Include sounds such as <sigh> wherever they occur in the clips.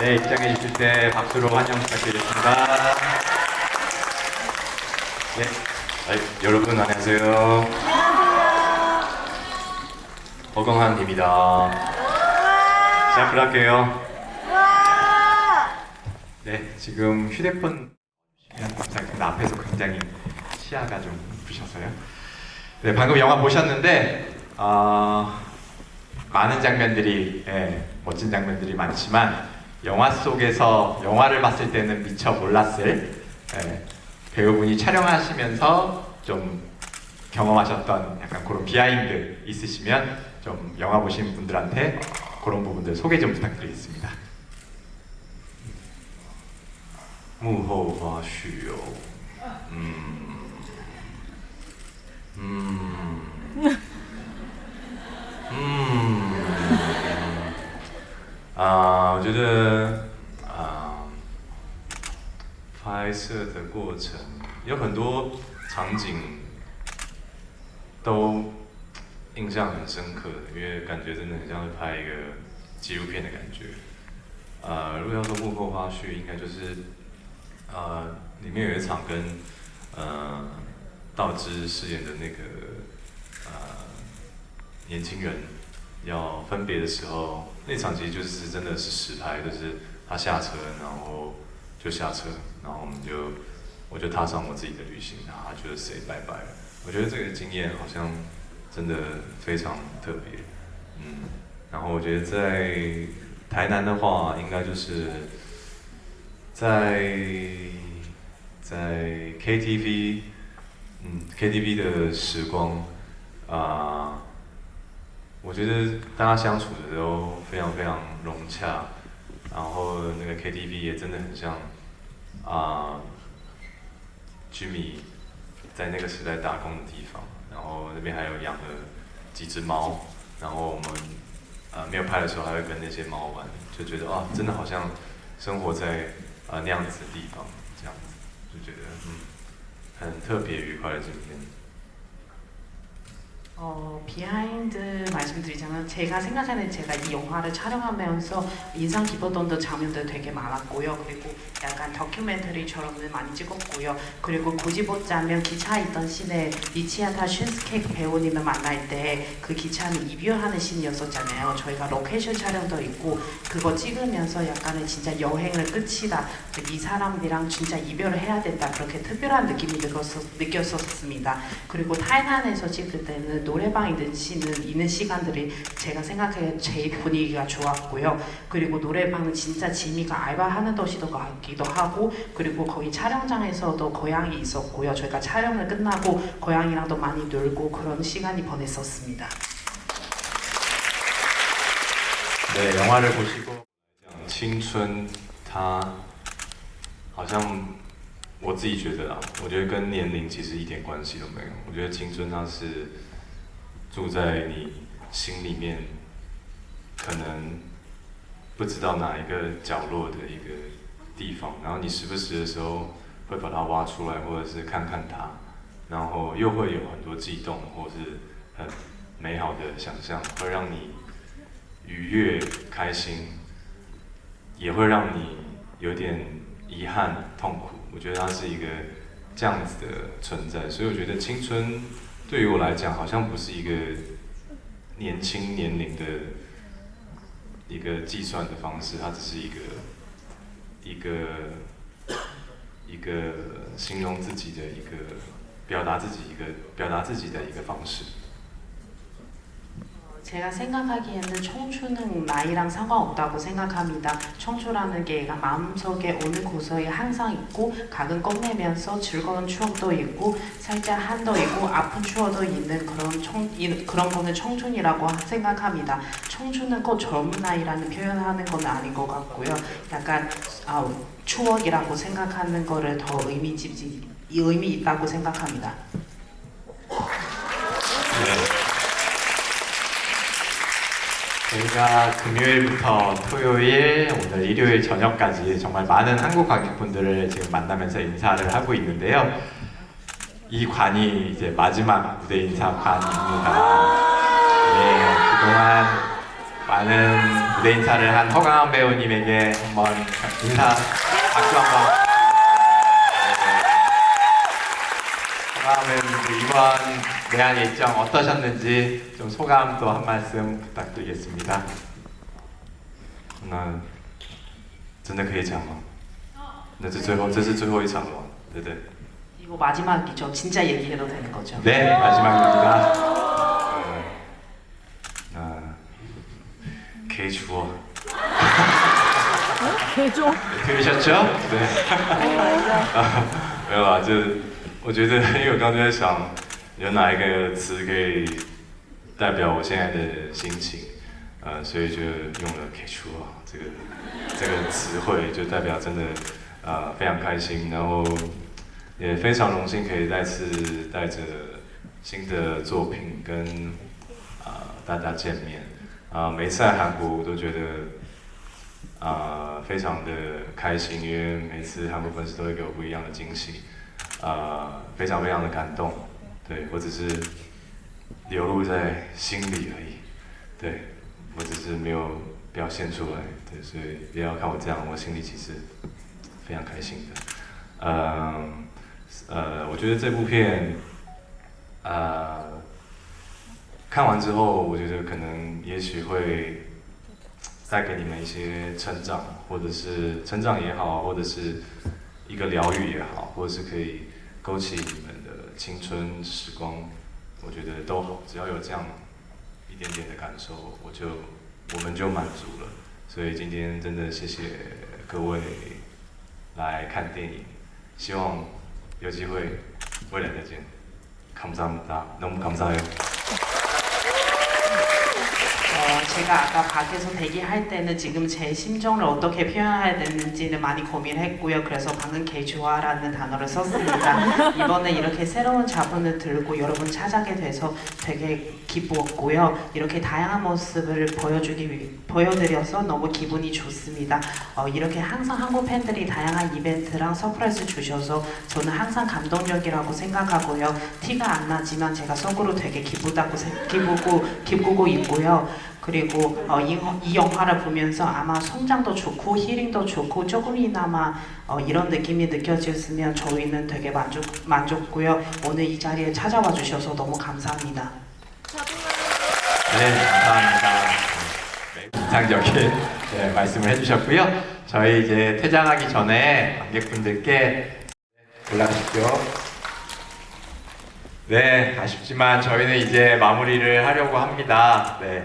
네, 입장해 주실 때 박수로 환영 부탁드리겠습니다. 네, 아이, 여러분 안녕하세요. 허경환입니다. 시작할게요. 네, 지금 휴대폰 감사합니다. 앞에서 굉장히 시야가 좀 부셔서요. 네, 방금 영화 보셨는데 아, 많은 장면들이 예, 멋진 장면들이 많지만 영화 속에서 영화를 봤을 때는 미처 몰랐을 예, 배우분이 촬영하시면서 좀 경험하셨던 약간 그런 비하인드 있으시면 좀 영화 보신 분들한테 그런 부분들 소개 좀 부탁드리겠습니다. 幕后花絮哦，嗯，嗯， 我觉得啊，拍摄的过程有很多场景都印象很深刻，因为感觉真的很像是拍一个纪录片的感觉。呃，如果要说幕后花絮，应该就是呃，里面有一场跟呃道之饰演的那个呃年轻人要分别的时候，那场其实就是真的是实拍，就是他下车，然后就下车，然后我们就我就踏上我自己的旅行，然后他就 say 拜拜了。我觉得这个经验好像真的非常特别，嗯，然后我觉得在台南的话，应该就是。在在 KTV，嗯，KTV 的时光啊、我觉得大家相处的都非常非常融洽，然后那个 KTV 也真的很像啊、Jimmy 在那个时代打工的地方，然后那边还有养了几只猫，然后我们呃没有拍的时候还会跟那些猫玩，就觉得啊，真的好像生活在啊、那样子的地方，这样子就觉得嗯很特别愉快的今天。 어, 비하인드 말씀드리자면 제가 생각하는 제가 이 영화를 촬영하면서 인상 깊었던 장면들 되게 많았고요. 그리고 약간 다큐멘터리처럼은 많이 찍었고요. 그리고 보자면 기차에 있던 씬에 리치아타 슌스케 배우님을 만날 때 그 기차는 이별하는 씬이었었잖아요. 저희가 로케이션 촬영도 있고 그거 찍으면서 약간은 진짜 여행을 끝이다. 이 사람이랑 진짜 이별을 해야 된다. 그렇게 특별한 느낌이 느꼈었, 느꼈었습니다. 그리고 타이난에서 찍을 때는 노래방 있는 시는 있는 시간들이 제가 생각해 제일 분위기가 좋았고요. 그리고 노래방은 진짜 지미가 알바하는 도시도 같기도 하고 그리고 거기 촬영장에서도 고양이 있었고요. 저희가 촬영을 끝나고 고양이랑도 많이 놀고 그런 시간이 보냈었습니다. 네, 영화를 보시고 青春，它好像我自己觉得啊，我觉得跟年龄其实一点关系都没有。我觉得青春它是 住在你心里面，可能不知道哪一个角落的一个地方，然后你时不时的时候会把它挖出来，或者是看看它，然后又会有很多悸动，或是很美好的想象，会让你愉悦、开心，也会让你有点遗憾、痛苦。我觉得它是一个这样子的存在，所以我觉得青春对于我来讲，好像不是一个年轻年龄的一个计算的方式，它只是一个一个一个形容自己的一个表达自己一个表达自己的一个方式。 제가 생각하기에는 청춘은 나이랑 상관없다고 생각합니다. 청춘이라는 게 마음속에 어느 곳에 항상 있고 각은 꺼내면서 즐거운 추억도 있고 살짝 한도 있고 아픈 추억도 있는 그런 청, 이- 그런 거는 청춘이라고 생각합니다. 청춘은 꼭 젊은 나이라는 표현하는 건 아닌 것 같고요. 약간 아, 추억이라고 생각하는 거를 더 의미 집 의미 있다고 생각합니다. 저희가 금요일부터 토요일, 오늘 일요일 저녁까지 정말 많은 한국 관객분들을 지금 만나면서 인사를 하고 있는데요. 이 관이 이제 마지막 무대 인사 관입니다. 네, 그동안 많은 무대 인사를 한 허강한 배우님에게 한번 인사 박수 한번. 네. 허강한 배우님 그 이번 내한 일정 어떠셨는지 좀 소감 또 한 말씀 부탁드리겠습니다. 那真的可以讲吗？那是最后，这是最后一场了，对不对？ 이거 마지막이죠. 진짜 얘기해도 되는 거죠. 네, 마지막입니다. 어, 아, 개 주워. 개조. 들으셨죠? 네. 没有啊，就我觉得，因为我刚刚就在想， <laughs> 有哪一个词可以代表我现在的心情，呃，所以就用了“给出”这个这个词汇，就代表真的呃非常开心，然后也非常荣幸可以再次带着新的作品跟啊、大家见面。啊、每次来韩国，我都觉得啊、非常的开心，因为每次韩国粉丝都会给我不一样的惊喜，啊、非常非常的感动。对我只是流露在心里而已，对我只是没有表现出来，对，所以不要看我这样，我心里其实非常开心的。嗯，呃，我觉得这部片，呃，看完之后，我觉得可能也许会带给你们一些成长，或者是成长也好，或者是一个疗愈也好，或者是可以勾起你们青春时光，我觉得都好，只要有这样一点点的感受，我就我们就满足了。所以今天真的谢谢各位来看电影，希望有机会未来再见。감사합니다。너무감사해요。 제가 아까 밖에서 대기할 때는 지금 제 심정을 어떻게 표현해야 되는지는 많이 고민했고요. 그래서 방금 개주화라는 단어를 썼습니다. <laughs> 이번에 이렇게 새로운 자본을 들고 여러분 찾아게 돼서 되게 기뻤고요. 이렇게 다양한 모습을 보여주기 위, 보여드려서 너무 기분이 좋습니다. 어, 이렇게 항상 한국 팬들이 다양한 이벤트랑 서프라이즈 주셔서 저는 항상 감동적이라고 생각하고요. 티가 안 나지만 제가 속으로 되게 기쁘다고 생- 기쁘고 기쁘고 있고요. 그리고 어, 이, 이 영화를 보면서 아마 성장도 좋고 힐링도 좋고 조금이나마 어, 이런 느낌이 느껴졌으면 저희는 되게 만족 만족고요. 오늘 이 자리에 찾아와 주셔서 너무 감사합니다. 네, 감사합니다. 네, 인상적인 네, 말씀을 해주셨고요. 저희 이제 퇴장하기 전에 관객분들께 올라가십시오. 네, 아쉽지만 저희는 이제 마무리를 하려고 합니다. 네,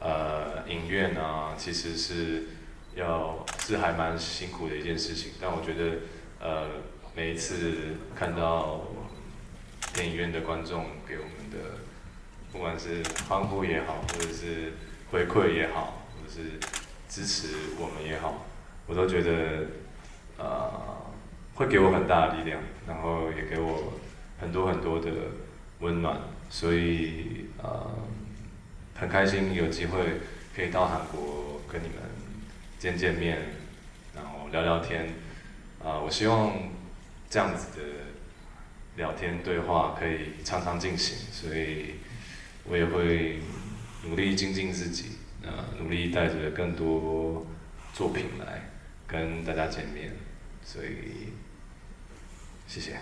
呃影院啊，其实是要是还蛮辛苦的一件事情，但我觉得，呃，每一次看到电影院的观众给我们的，不管是欢呼也好，或者是回馈也好，或者是支持我们也好，我都觉得呃会给我很大的力量，然后也给我很多很多的温暖，所以呃很开心有机会可以到韩国跟你们见见面，然后聊聊天，啊、我希望这样子的聊天对话可以常常进行，所以我也会努力精进自己，呃，努力带着更多作品来跟大家见面，所以谢谢。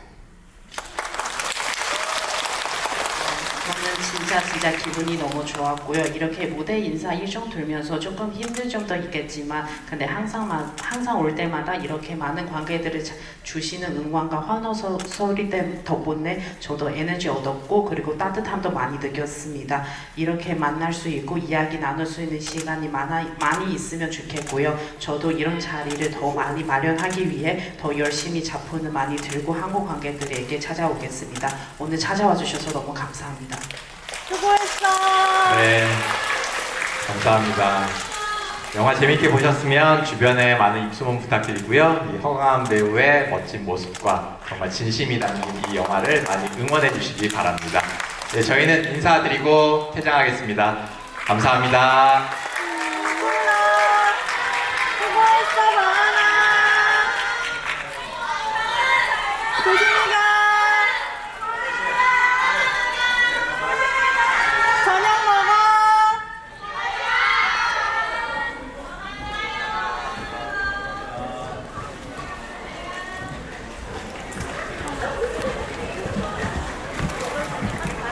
저는 진짜 진짜 기분이 너무 좋았고요. 이렇게 무대 인사 일정 들면서 조금 힘들 점도 있겠지만, 근데 항상 마- 항상 올 때마다 이렇게 많은 관객들을 자- 주시는 응원과 환호 소- 소리 때 덕분에 저도 에너지 얻었고 그리고 따뜻함도 많이 느꼈습니다. 이렇게 만날 수 있고 이야기 나눌 수 있는 시간이 많아, 많이 있으면 좋겠고요. 저도 이런 자리를 더 많이 마련하기 위해 더 열심히 작품을 많이 들고 한국 관객들에게 찾아오겠습니다. 오늘 찾아와 주셔서 너무 감사합니다. 수고했어. 네, 감사합니다. 영화 재밌게 보셨으면 주변에 많은 입소문 부탁드리고요. 이 허강 배우의 멋진 모습과 정말 진심이 담긴 이 영화를 많이 응원해 주시기 바랍니다. 네, 저희는 인사드리고 퇴장하겠습니다. 감사합니다. 수고했어, 바나. 조심해.